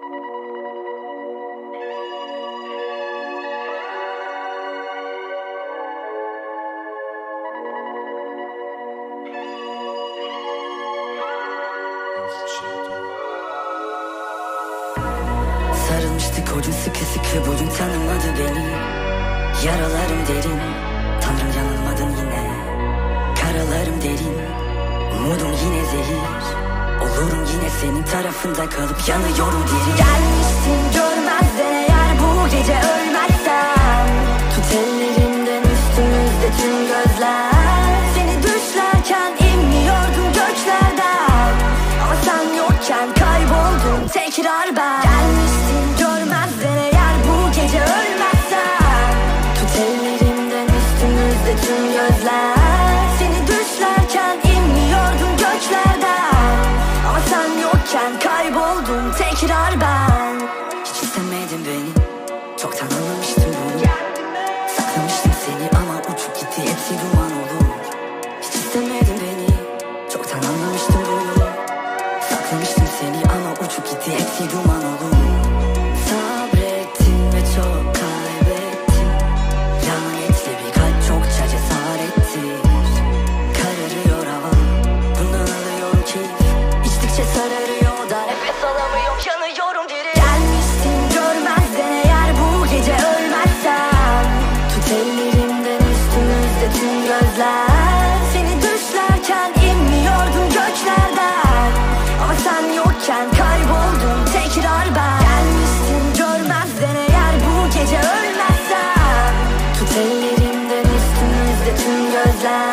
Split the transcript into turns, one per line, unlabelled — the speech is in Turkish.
Sarılmıştık ucu sıkı sıkı bugün tanımadı beni. Yaralarım derin Tanrım yanılmadın yine. Karalarım derin Umudum yine Olurum yine senin tarafında kalıp yanıyorum diri Gelmişsin görmezden eğer bu gece ölmezsem Tut ellerimden üstümüzde tüm gözler. Seni düşlerken inmiyordum göklerden Ama sen yokken kayboldum tekrar ben. Gelmişsin görmezden eğer bu gece ölmezsem Tut ellerimden üstümüzde tüm gözler ben. Hiç istemedin beni. Çoktan anlamıştım bunu. Saklamıştım seni ama uçup gitti hepsi duman olur. Hiç istemedin beni. Çoktan anlamıştım bunu. Saklamıştım seni ama uçup gitti hepsi duman olur ellerimden üstümüzde tüm gözler. Seni düşlerken inmiyordum göklerden Ama sen yokken kayboldum tekrar ben. Gelmişsin görmezden eğer bu gece ölmezsem Tut ellerimden üstümüzde tüm gözler